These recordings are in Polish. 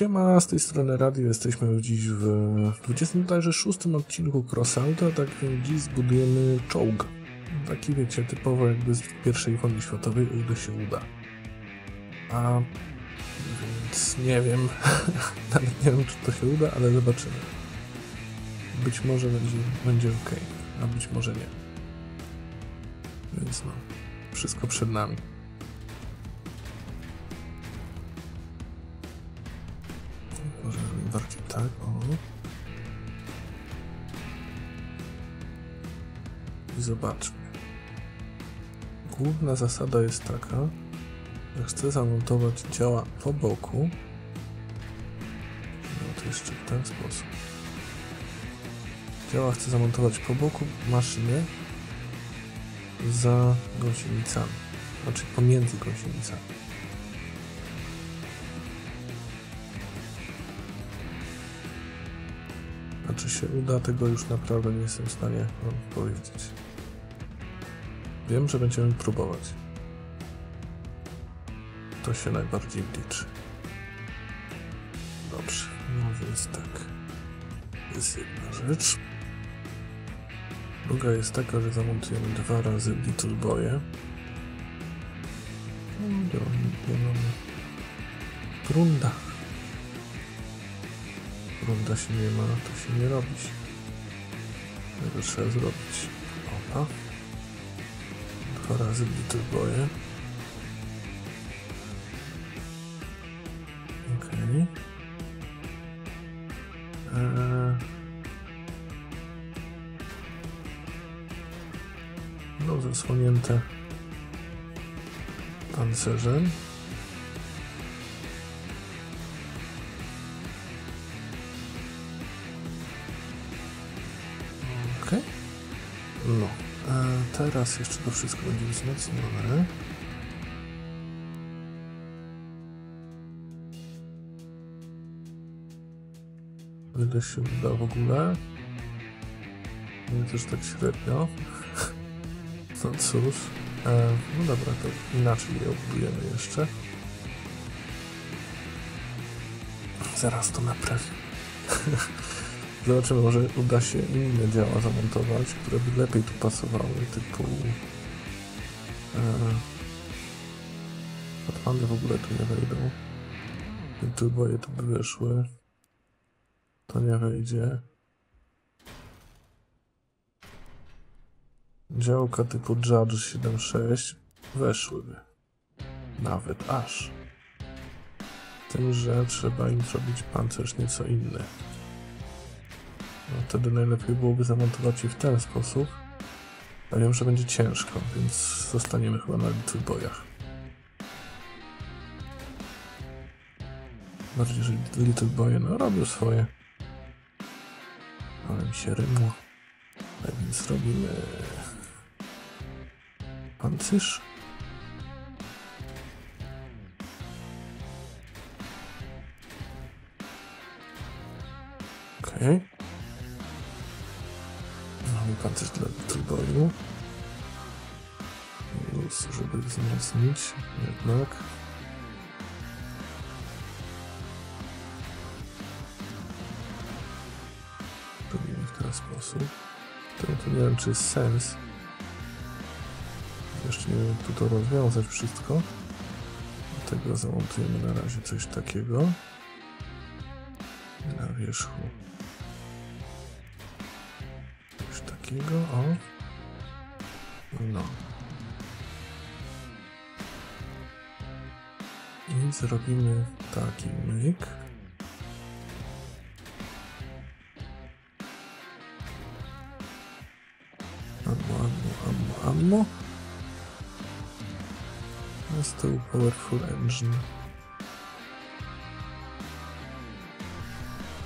Siema, z tej strony radio. Jesteśmy dziś w 26 odcinku Crossout'a, tak więc dziś zbudujemy czołg. Taki wiecie, typowo jakby z pierwszej wojny światowej, o ile się uda. A więc nie wiem, nawet nie wiem czy to się uda, ale zobaczymy. Być może będzie, będzie ok, a być może nie. Więc no, wszystko przed nami. Bardziej tak, o. I zobaczmy. Główna zasada jest taka, że chcę zamontować działa po boku. No to jeszcze w ten sposób. Działa chcę zamontować po boku maszyny za gąsienicami. Znaczy pomiędzy gąsienicami. Czy się uda, tego już naprawdę nie jestem w stanie wam powiedzieć. Wiem, że będziemy próbować. To się najbardziej liczy. Dobrze, no więc tak. Jest jedna rzecz. Druga jest taka, że zamontujemy dwa razy Little Boye. No, nie mamy. Grunda. Grunda się nie ma, to się nie robi. Tego trzeba zrobić. Opa. Dwa razy Little Boye. Okej. Eee. No, zasłonięte pancerzem. Teraz jeszcze to wszystko będzie wzmocnione. Ile się uda w ogóle. Nie też tak średnio. No cóż. E, no dobra, to inaczej je obudujemy jeszcze. Zaraz to naprawię. Zobaczymy, może uda się inne działa zamontować, które by lepiej tu pasowały, typu... E, Batmany w ogóle tu nie wejdą. Turboje tu by wyszły. To nie wejdzie. Działka typu Judge 7.6 weszłyby. Nawet aż. Tym, że trzeba im zrobić pancerz nieco inny. No, wtedy najlepiej byłoby zamontować je w ten sposób. A wiem, że będzie ciężko, więc zostaniemy chyba na Little Boyach. Bardziej, że Little Boye no, robią swoje. Ale mi się rymło. Tak więc robimy pancerz. Okej. Okay. Pancerz dla Littleboyu. Luz, żeby wzmocnić jednak. Robimy w ten sposób. To, to nie wiem, czy jest sens. Jeszcze nie wiem, tu to rozwiązać wszystko. Dlatego zamontujemy na razie coś takiego. Na wierzchu. Takiego, o. No. I zrobimy taki myk. Ammo, ammo, ammo, ammo. Z tyłu Powerful Engine.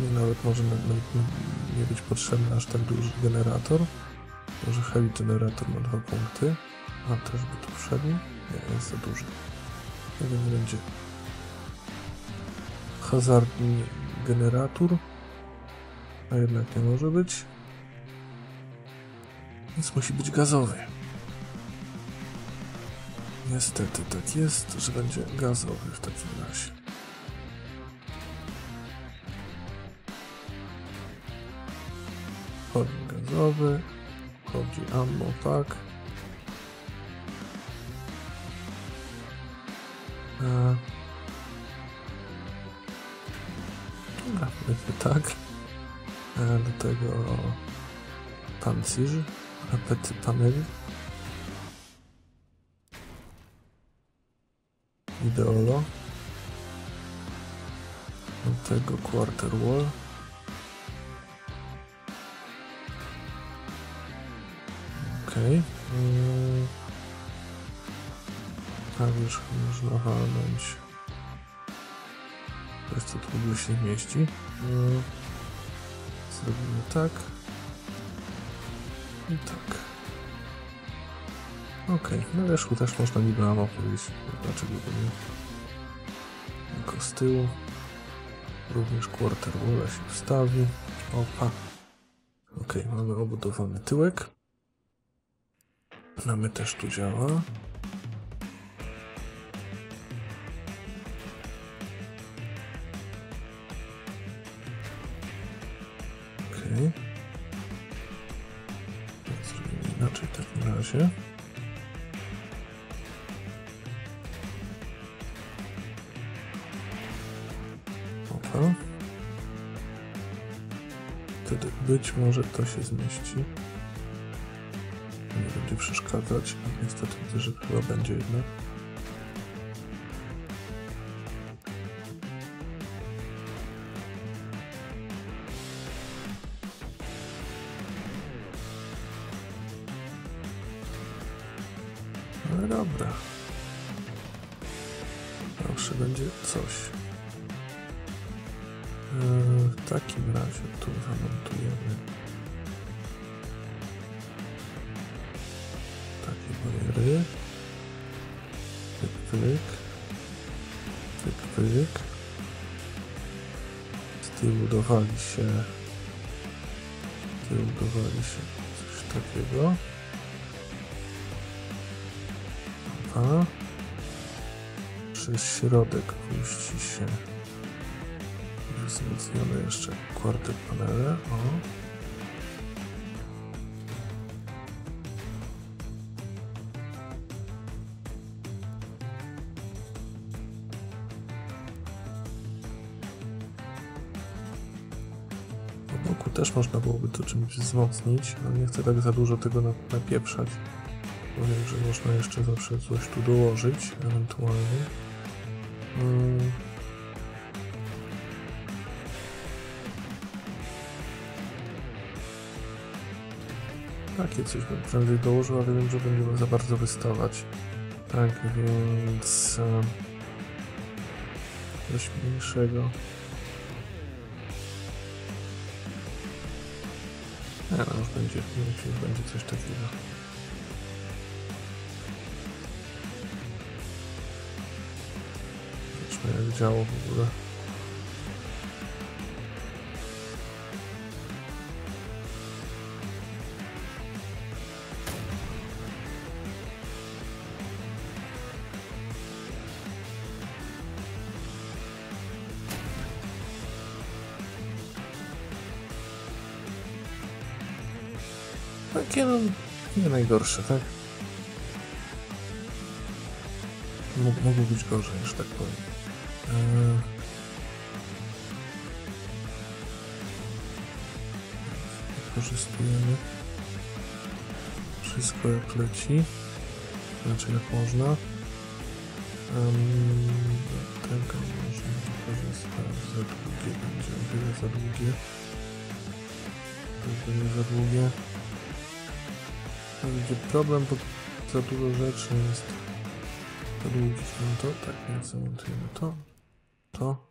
Nie, nawet może nawet nie być potrzebny aż tak duży generator. Może Heavy Generator ma dwa punkty. A też by tu wszedł? Nie, jest za duży. Wiem, nie będzie. Hazardny generator. A jednak nie może być. Więc musi być gazowy. Niestety tak jest, że będzie gazowy w takim razie. Gazowy. Chodzi ammo, tak. E... Tak. E, do tego pancerz, apety panel. Ideolo. Do tego quarter wall. Okej. Okay. Mm. Tak już można walnąć. Coś co tu w ogóle się mieści. Mm. Zrobimy tak. I tak. Okej, okay. na wierzchu też można niby ammo powiedzieć. Dlaczego by nie? Tylko z tyłu. Również quarter wall się wstawi. Opa. Ok, mamy obudowany tyłek. Mamy też tu działa. Ok. Zrobimy inaczej w takim razie. Opa. Wtedy być może to się zmieści. Nie będzie przeszkadzać. Niestety widzę, że chyba będzie jednak. Z tyłu dowali się z tyłu dowali się coś takiego. A przez środek puści się wzmocnione jeszcze kwarty panele. O. można byłoby to czymś wzmocnić, ale nie chcę tak za dużo tego napieprzać. Powiem, że można jeszcze zawsze coś tu dołożyć, ewentualnie. Hmm. Takie coś bym prędzej dołożył, ale wiem, że będzie za bardzo wystawać. Tak więc... E, coś mniejszego. Nie no, już będzie, już będzie coś takiego. Zobaczmy jak działo w ogóle. Takie no, nie najgorsze, tak? Mog, mogło być gorzej, że tak powiem. Eee... Wykorzystujemy wszystko jak leci, znaczy jak można. Um, tego można wykorzystać za długie, będzie o wiele za długie. To będzie za długie. Będzie problem, bo za dużo rzeczy jest. No to tak, więc zamontujemy to, to.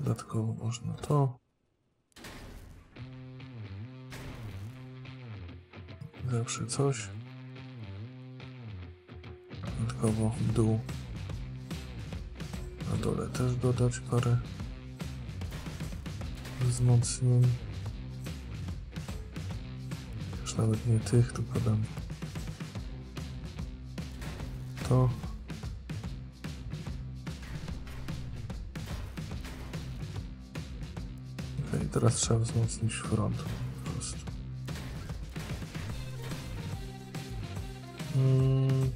Dodatkowo można to. Zawsze coś. Dodatkowo w dół. Na dole też dodać parę wzmocnień nawet nie tych, tylko dam to. Ok, teraz trzeba wzmocnić front po prostu. Mm.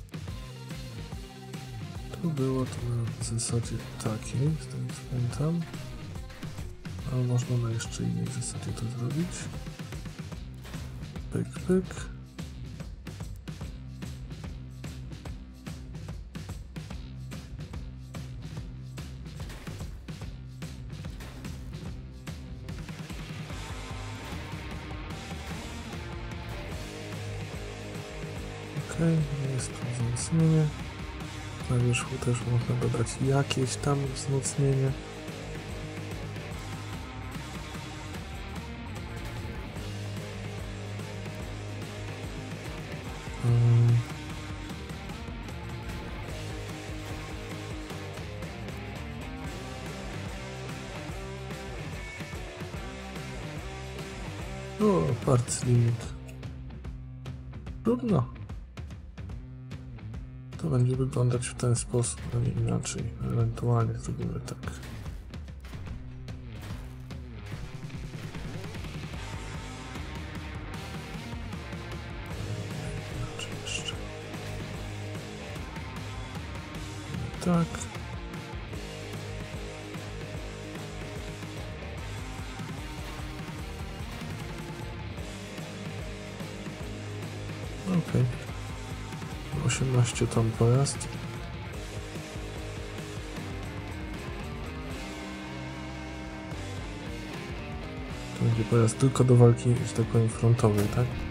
To było to na zasadzie takiej, z tego co pamiętam. Ale można na jeszcze innej zasadzie to zrobić. Pyk, pyk. Jest tu wzmocnienie. Na wierzchu też można dodać jakieś tam wzmocnienie. O, parts limit. Trudno. To będzie wyglądać w ten sposób, a nie inaczej. Ewentualnie zrobimy tak. Inaczej. Tak. 18 ton pojazd. To będzie pojazd tylko do walki, że tak powiem, frontowej, tak?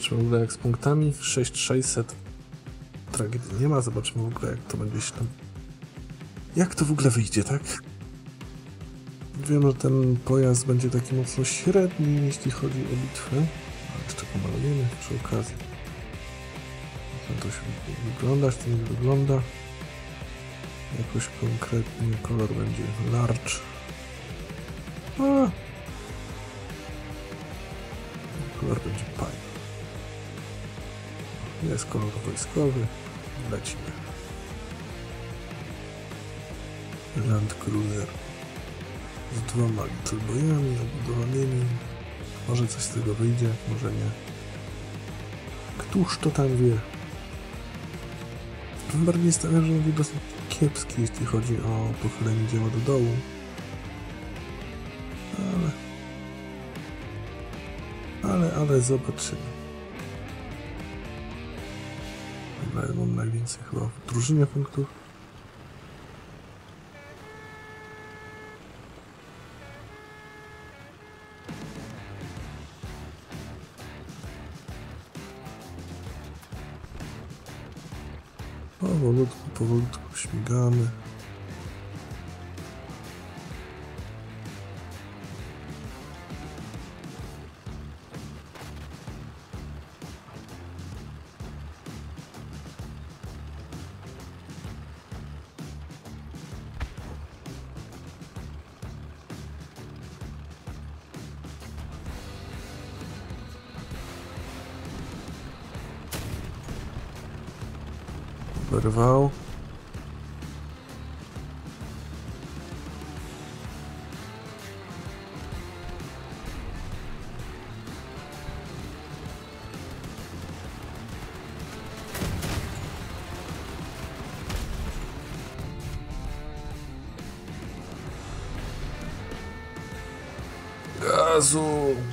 Zobaczymy w ogóle jak z punktami. 6600. Tragedii nie ma. Zobaczymy w ogóle jak to będzie się tam... Jak to w ogóle wyjdzie, tak? Wiem, że ten pojazd będzie taki mocno średni, jeśli chodzi o bitwę. Ale jeszcze pomalujemy przy okazji. Jak to się wyglądać, to nie wygląda. Jakoś konkretnie kolor będzie large. A. Jest kolor wojskowy. Lecimy. Land Cruiser. Z dwoma litlbojami zabudowanymi. Może coś z tego wyjdzie, może nie. Któż to tam wie? Tym bardziej stawiam, że będzie dosyć kiepski, jeśli chodzi o pochylenie dzieła do dołu. Ale... Ale, ale zobaczymy. Mam najwięcej chyba w drużynie punktów. Powolutku, powolutku śmigamy. carvão. Gaso.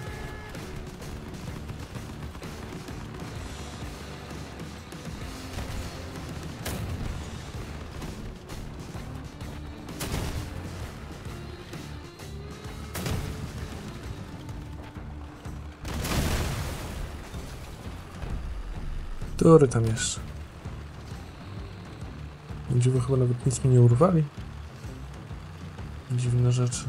Który tam jeszcze? Dziwo chyba nawet nic mi nie urwali. Dziwne rzeczy.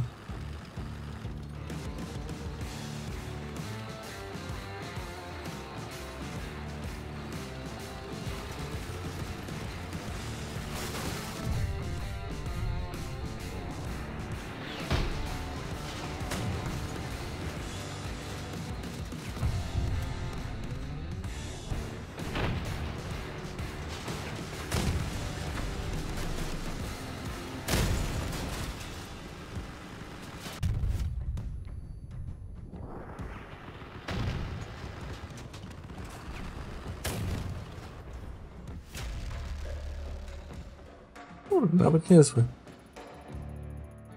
Kurde, nawet niezły.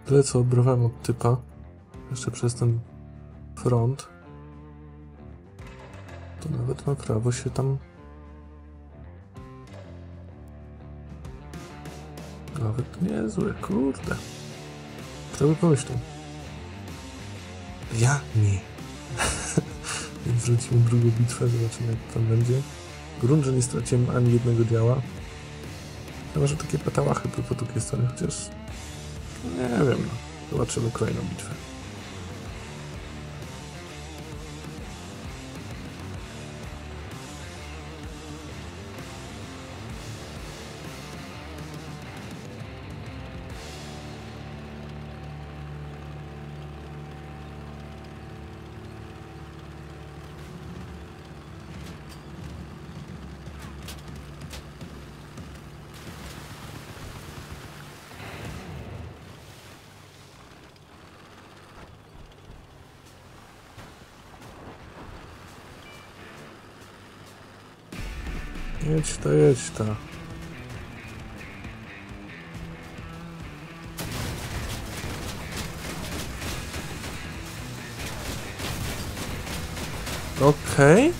Tyle co obrywałem od typa. Jeszcze przez ten front. To nawet ma prawo się tam... Nawet niezły, kurde. Kto by pomyślał? Ja nie. Więc wrócimy drugą bitwę, zobaczymy jak tam będzie. Grunt, że nie straciłem ani jednego działa. No może takie patałachy były po drugiej stronie, chociaż... Nie wiem, no. Zobaczymy kolejną bitwę. Jedź to, jedź to. Okej.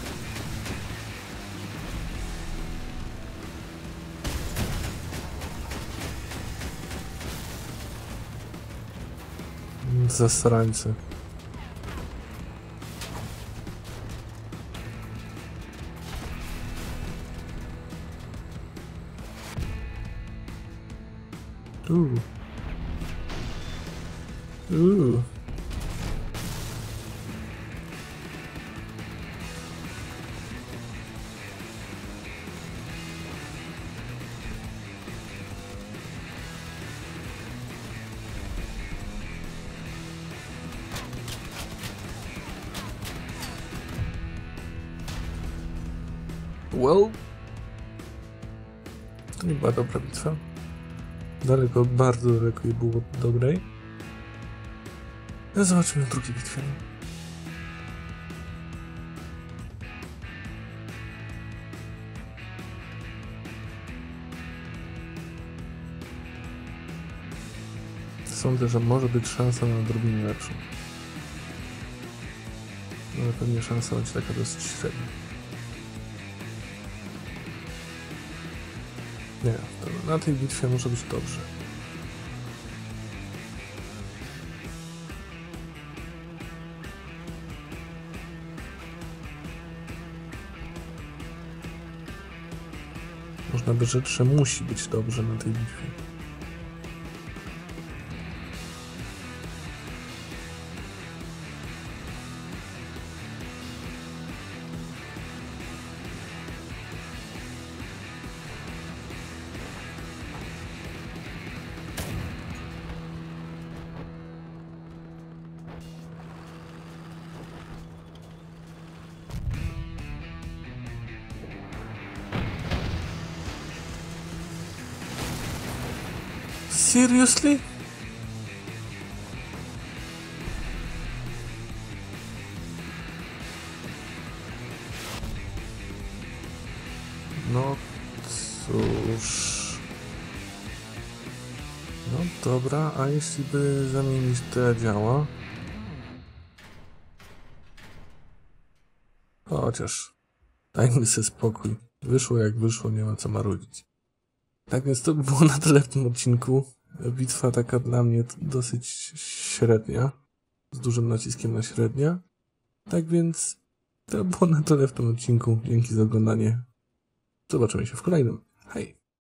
Zasrańcy. Ooh. Ooh. Well, to nie była dobra bitwa. Daleko, bardzo daleko i było od dobrej. No zobaczymy w drugiej bitwie. Sądzę, że może być szansa na odrobinę lepszą. Ale pewnie szansa będzie taka dosyć średnia. Nie, to na tej bitwie może być dobrze. Można by rzec, że musi być dobrze na tej bitwie. No cóż. No dobra, a jeśli by zamienić te działa? Chociaż. Dajmy sobie spokój. Wyszło jak wyszło, nie ma co marudzić. Tak więc to by było na tyle w tym odcinku. Bitwa taka dla mnie dosyć średnia. Z dużym naciskiem na średnia. Tak więc to było na tyle w tym odcinku. Dzięki za oglądanie. Zobaczymy się w kolejnym. Hej!